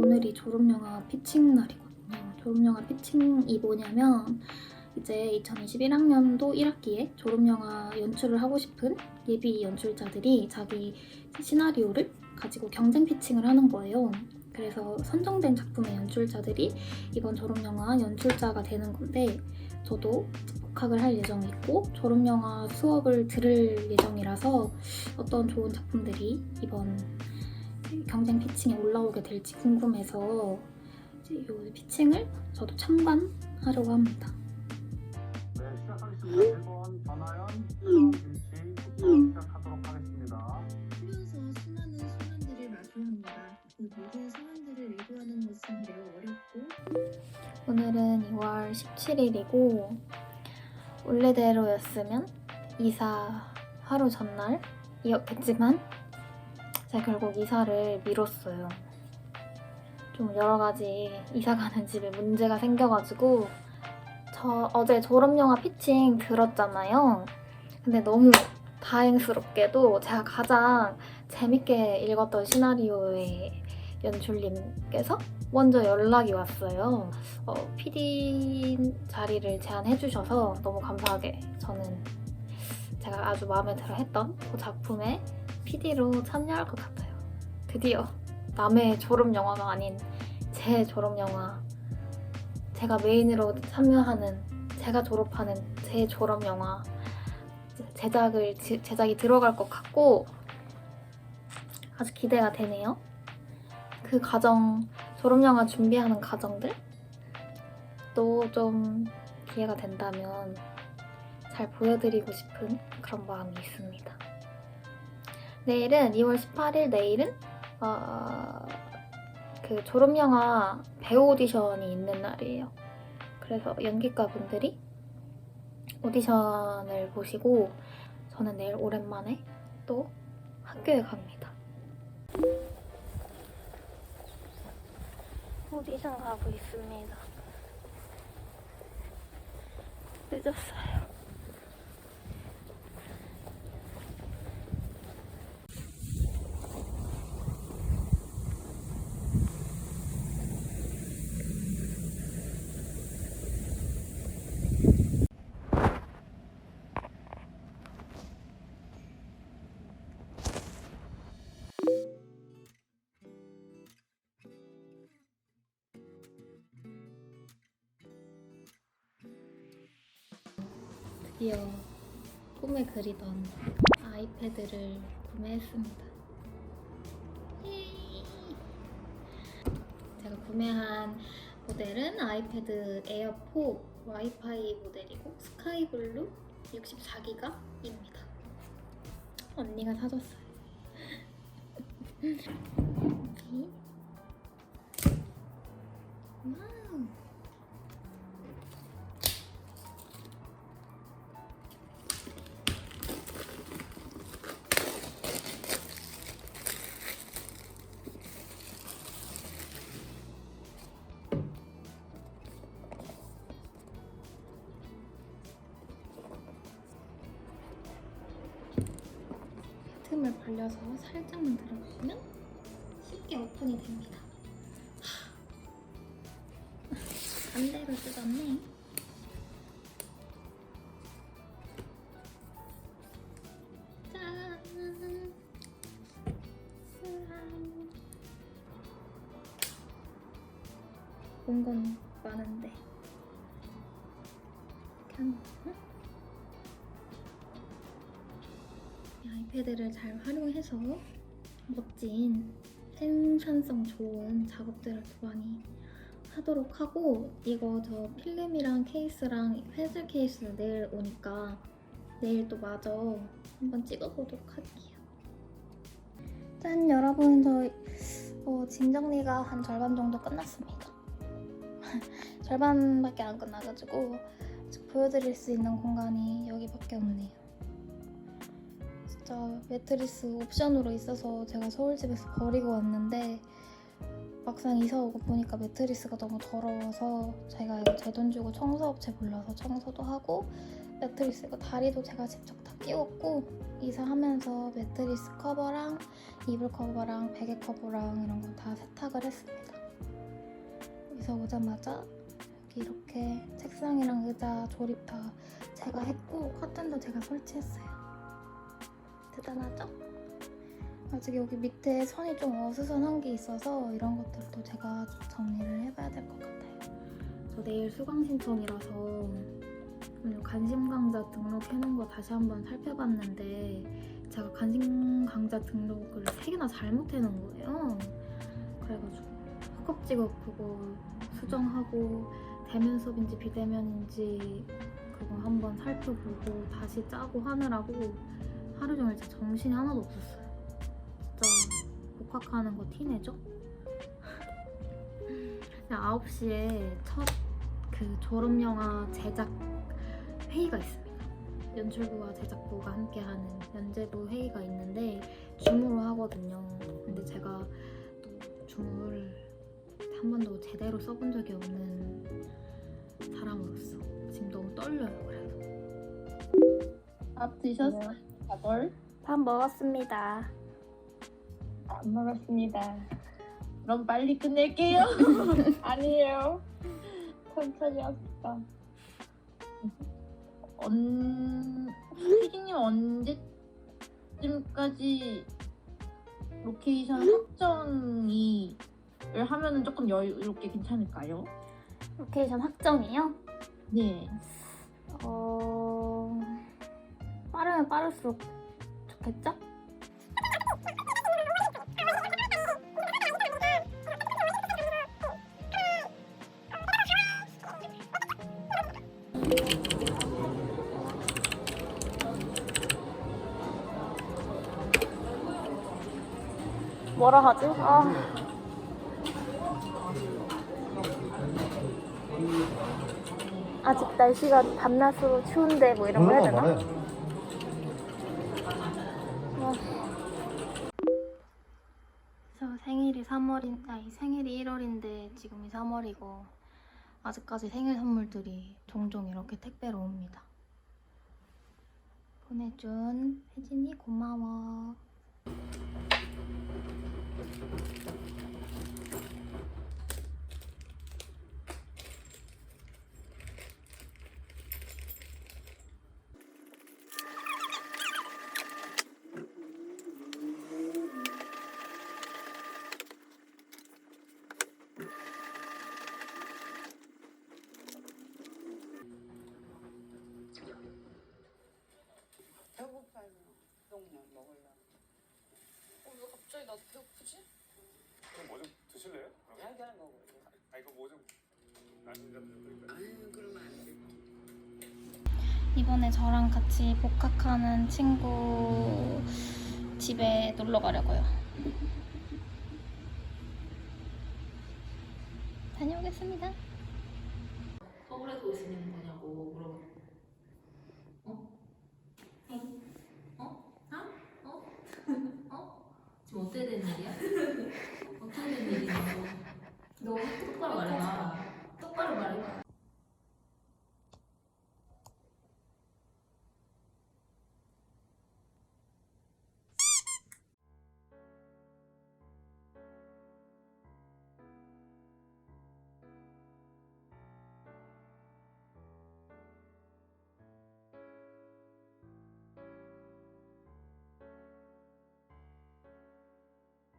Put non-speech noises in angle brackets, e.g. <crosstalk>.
오늘이 졸업영화 피칭 날이거든요. 졸업영화 피칭이 뭐냐면 이제 2021학년도 1학기에 졸업영화 연출을 하고 싶은 예비 연출자들이 자기 시나리오를 가지고 경쟁 피칭을 하는 거예요. 그래서 선정된 작품의 연출자들이 이번 졸업영화 연출자가 되는 건데 저도 복학을 할 예정이고 졸업영화 수업을 들을 예정이라서 어떤 좋은 작품들이 이번 경쟁 피칭에 올라오게 될지 궁금해서 이제 이 피칭을 저도 참관하려고 합니다. 네, 시작하겠습니다. 1번 전하연, 김치 시작하도록 하겠습니다. 풀면서 수많은 순환들을 마주합니다. 그 모든 상황들을 의도하는 것은 매우 어렵고 오늘은 2월 17일이고 원래대로였으면 이사 하루 전날 이었겠지만 제가 결국 이사를 미뤘어요. 좀 여러 가지 이사 가는 집에 문제가 생겨가지고 저 어제 졸업 영화 피칭 들었잖아요. 근데 너무 다행스럽게도 제가 가장 재밌게 읽었던 시나리오의 연출님께서 먼저 연락이 왔어요. 어, PD 자리를 제안해 주셔서 너무 감사하게 저는 제가 아주 마음에 들어 했던 그 작품에 PD로 참여할 것 같아요. 드디어 남의 졸업 영화가 아닌 제 졸업 영화 제가 메인으로 참여하는 제가 졸업하는 제 졸업 영화 제작을 지- 제작이 들어갈 것 같고 아주 기대가 되네요. 그 과정 졸업 영화 준비하는 과정들 또 좀 기회가 된다면 잘 보여드리고 싶은 그런 마음이 있습니다. 내일은 2월 18일 내일은 어, 그 졸업영화 배우 오디션이 있는 날이에요. 그래서 연기과 분들이 오디션을 보시고 저는 내일 오랜만에 또 학교에 갑니다. 오디션 가고 있습니다. 늦었어요. 드디어 꿈에 그리던 아이패드를 구매했습니다. 제가 구매한 모델은 아이패드 에어 4 와이파이 모델이고 스카이블루 64기가입니다. 언니가 사줬어요. <laughs> 벌려서 살짝만 들어가면 쉽게 오픈이 됩니다. 하. 반대로 뜯었네. 짠. 짠. 본 건 많은데. 그냥 응? 아이패드를 잘 활용해서 멋진 생산성 좋은 작업들을 더 많이 하도록 하고 이거 저 필름이랑 케이스랑 펜슬 케이스 내일 오니까 내일 또 마저 한번 찍어보도록 할게요. 짠 여러분 저 어, 짐 정리가 한 절반 정도 끝났습니다. <laughs> 절반밖에 안 끝나가지고 보여드릴 수 있는 공간이 여기밖에 없네요. 진짜 매트리스 옵션으로 있어서 제가 서울집에서 버리고 왔는데 막상 이사 오고 보니까 매트리스가 너무 더러워서 제가 이거 제 돈 주고 청소업체 불러서 청소도 하고 매트리스 이거 다리도 제가 직접 다 끼웠고 이사하면서 매트리스 커버랑 이불 커버랑 베개 커버랑 이런 거 다 세탁을 했습니다. 여기서 오자마자 여기 이렇게 책상이랑 의자 조립 다 제가 했고 커튼도 제가 설치했어요. 대단하죠? 아직 여기 밑에 선이 좀 어수선한 게 있어서 이런 것들도 제가 좀 정리를 해봐야 될 것 같아요. 저 내일 수강 신청이라서 관심 강좌 등록해놓은 거 다시 한번 살펴봤는데 제가 관심 강좌 등록을 세 개나 잘못해놓은 거예요. 그래가지고 허겁지겁 그거 수정하고 대면 수업인지 비대면인지 그거 한번 살펴보고 다시 짜고 하느라고 하루 종일 진짜 정신이 하나도 없었어요. 진짜 복학하는 거 티내죠? 9시에 첫 그 졸업영화 제작 회의가 있습니다. 연출부와 제작부가 함께하는 연재부 회의가 있는데 줌으로 하거든요. 근데 제가 또 줌을 한 번도 제대로 써본 적이 없는 사람으로서 지금 너무 떨려요. 그래서 밥 드셨어요? 다들? 밥 먹었습니다. 안 먹었습니다. 그럼 빨리 끝낼게요. <laughs> 아니에요. 천천히 합시다. 언... 피디님 언제쯤까지 로케이션 확정이 를 하면은 조금 여유롭게 괜찮을까요? 로케이션 확정이요? 네. 빠르면 빠를수록 좋겠죠? 뭐라 하지? 아. 아직 날씨가 밤낮으로 추운데 뭐 이런 거 해야 되나? 1월인 아니 생일이 1월인데 지금이 3월이고 아직까지 생일 선물들이 종종 이렇게 택배로 옵니다. 보내준 혜진이 고마워. 나도 배고프지? 그럼 뭐 좀 드실래요? 그럼? 달걀 먹을래. 아 이거 뭐 좀 나중에 좀 드릴까요? 아유, 그러면 안 돼. 이번에 저랑 같이 복학하는 친구 집에 놀러 가려고요. 다녀오겠습니다. 서울에서 오시는 어떻게 된 일이야? 어떻게 된 일이냐고. 너 똑바로 말해봐. 똑바로 말해봐.